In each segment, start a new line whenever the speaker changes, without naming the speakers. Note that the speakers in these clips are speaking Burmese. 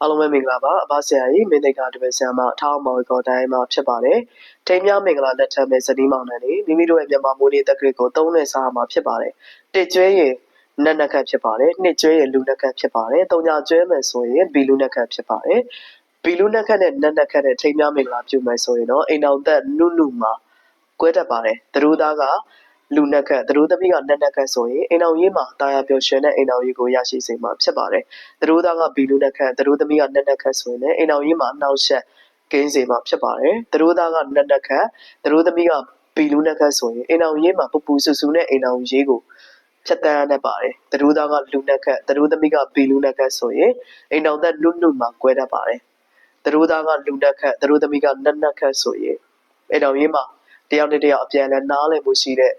အားလုံးပဲမင်္ဂလာပါအဘဆရာကြီးမင်းသိက္ခာတပည့်ဆရာမထောင်းမော်ကောတိုင်းမှာဖြစ်ပါတယ်ထိမ်းများမင်္ဂလာလက်ထမ်းမဲ့ဇနီးမောင်နှံတွေမိမိတို့ရဲ့မြန်မာမိုးနေတက်ကရစ်ကိုသုံးနဲ့စားမှာဖြစ်ပါတယ်တစ်ကျွဲရင်နက်နက်ခတ်ဖြစ်ပါတယ်နှစ်ကျွဲရင်လူနက်ခတ်ဖြစ်ပါတယ်သုံးညကျွဲမယ်ဆိုရင်ဘီလူနက်ခတ်ဖြစ်ပါတယ်ဘီလူနက်ခတ်နဲ့နက်နက်ခတ်နဲ့ထိမ်းများမင်္ဂလာပြုမယ်ဆိုရင်တော့အိမ်တော်သက်နုနုမှာကွဲတတ်ပါတယ်သူတို့သားက လူနက်ခတ်သူတို့သမီးကနက်နက်ခတ်ဆိုရင်အိမ်တော်ရေးမှာတာယာပျော်ရွှင်တဲ့အိမ်တော်ရေးကိုရရှိစေမှာဖြစ်ပါတယ်သူတို့သားကဘီလူနက်ခတ်သူတို့သမီးကနက်နက်ခတ်ဆိုရင်လည်းအိမ်တော်ရေးမှာနှောက်ယှက်ကင်းစေမှာဖြစ်ပါတယ်သူတို့သားကနက်နက်ခတ်သူတို့သမီးကဘီလူနက်ခတ်ဆိုရင်အိမ်တော်ရေးမှာပူပူဆူဆူနဲ့အိမ်တော်ရေးကိုဖြတ်တန်းရတတ်ပါတယ်သူတို့သားကလူနက်ခတ်သူတို့သမီးကဘီလူနက်ခတ်ဆိုရင်အိမ်တော်သက်နုနုမှာကွဲတတ်ပါတယ်သူတို့သားကလူနက်ခတ်သူတို့သမီးကနက်နက်ခတ်ဆိုရင်အိမ်တော်ရေးမှာတယောက်နဲ့တယောက်အပြန်အလှန်နားလည်မှုရှိတဲ့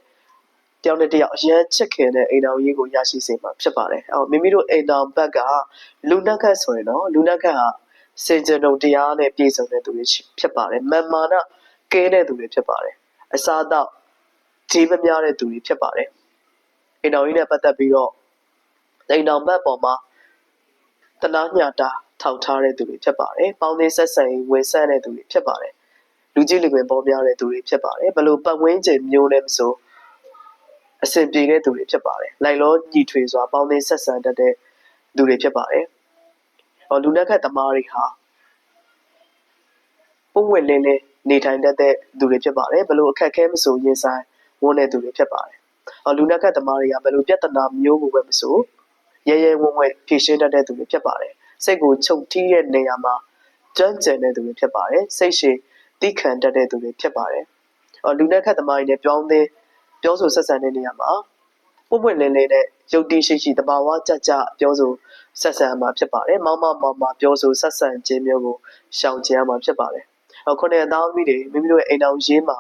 တယောက်နဲ့တယောက်အရန်ချစ်ခင်တဲ့အိမ်တော်ရေးကိုရရှိစေမှာဖြစ်ပါတယ်။အော်မိမိတို့အိမ်တော်ဘက်ကလူနက်ခတ်ဆိုရင်တော့လူနက်ခတ်ဟာစင်ကြယ်တုံတရားနဲ့ပြည့်စုံတဲ့သူတွေဖြစ်ပါတယ်။မန်မာနကဲတဲ့သူတွေဖြစ်ပါတယ်။အစားတော့ကြီးမများတဲ့သူတွေဖြစ်ပါတယ်။အိမ်တော်ကြီးနဲ့ပတ်သက်ပြီးတော့အိမ်တော်ဘက်ပေါ်မှာတနာညတာထောက်ထားတဲ့သူတွေဖြစ်ပါတယ်။ပေါင်းသင်းဆက်ဆံရေးဝင်ဆန့်တဲ့သူတွေဖြစ်ပါတယ်။လူကြီးလူငယ်ပေါ်ပြတဲ့သူတွေဖြစ်ပါတယ်။ဘလို့ပတ်ဝန်းကျင်မျိုးနဲ့မဆို အဆင်ပြေတဲ့သူတွေဖြစ်ပါတယ်။လိုက်လောညီထွေစွာပေါင်းသင်းဆက်ဆံတတ်တဲ့သူတွေဖြစ်ပါတယ်။ဟောလူနက်ခတ်သမားတွေဟာပုံဝင်လင်းလင်းနေထိုင်တတ်တဲ့သူတွေဖြစ်ပါတယ်။ဘလို့အခက်အခဲမဆိုရင်ဆိုင်ဝန်းတဲ့သူတွေဖြစ်ပါတယ်။ဟောလူနက်ခတ်သမားတွေကဘလို့ပြဿနာမျိုးကိုပဲမဆိုရဲရဲဝံ့ဝံ့ဖြေရှင်းတတ်တဲ့သူတွေဖြစ်ပါတယ်။စိတ်ကိုချုပ်တီးတဲ့နေရာမှာကြမ်းကြမ်းတဲ့သူတွေဖြစ်ပါတယ်။စိတ်ရှည်တိခံတတ်တဲ့သူတွေဖြစ်ပါတယ်။ဟောလူနက်ခတ်သမားတွေနဲ့ပြောင်းသင်း ပြောဆိုဆက်ဆံတဲ့နေရာမှာပွပွလင်းလေးနဲ့ရုပ်တည်ရှိရှိတဘာဝကြကြပြောဆိုဆက်ဆံမှာဖြစ်ပါတယ်။မောင်မမောင်မပြောဆိုဆက်ဆံခြင်းမျိုးကိုရှောင်ကျဉ်ရမှာဖြစ်ပါတယ်။အခုခုနှစ်အသားသမီးတွေမိမိတို့ရဲ့အိမ်တော်ရေးမှာ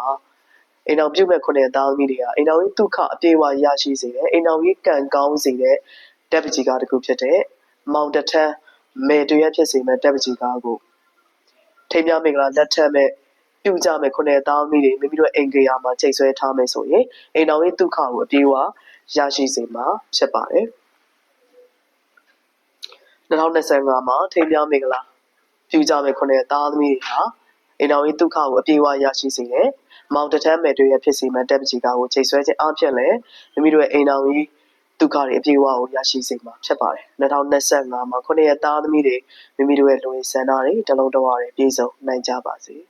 အိမ်တော်ပြုတ်မဲ့ခုနှစ်အသားသမီးတွေကအိမ်တော်ကြီးဒုက္ခအပြေအဝရရှိစေတယ်။အိမ်တော်ကြီးကံကောင်းစေတဲ့တက်ပကြီးကားတစ်ခုဖြစ်တဲ့မောင်တထန်းမေတရဖြစ်စေမဲ့တက်ပကြီးကားကိုထိမ်းများမင်္ဂလာလက်ထက်မဲ့ ပြုကြမယ်ခုနှစ်သားသမီးတွေမိမိတို့အိမ်ကြေးရမှာချိန်ဆွဲထားမယ်ဆိုရင်အိမ်တော်ရဲ့ဒုက္ခကိုအပြေအဝရရှိစေမှာဖြစ်ပါတယ်2025မှာထိမ်းများမင်္ဂလာပြုကြမယ်ခုနှစ်သားသမီးတွေဟာအိမ်တော်ရဲ့ဒုက္ခကိုအပြေအဝရရှိစေတယ်။မောင်တထမ်းမယ်တွေရဲ့ဖြစ်စီမဲ့တက်ပကြီးကားကိုချိန်ဆွဲခြင်းအပြင်လည်းမိမိတို့ရဲ့အိမ်တော်ကြီးဒုက္ခတွေအပြေအဝကိုရရှိစေမှာဖြစ်ပါတယ်။2025မှာခုနှစ်ရက်သားသမီးတွေမိမိတို့ရဲ့လူရင်းစံနာတွေတလုံးတဝါတွေပြည့်စုံနိုင်ကြပါစေ။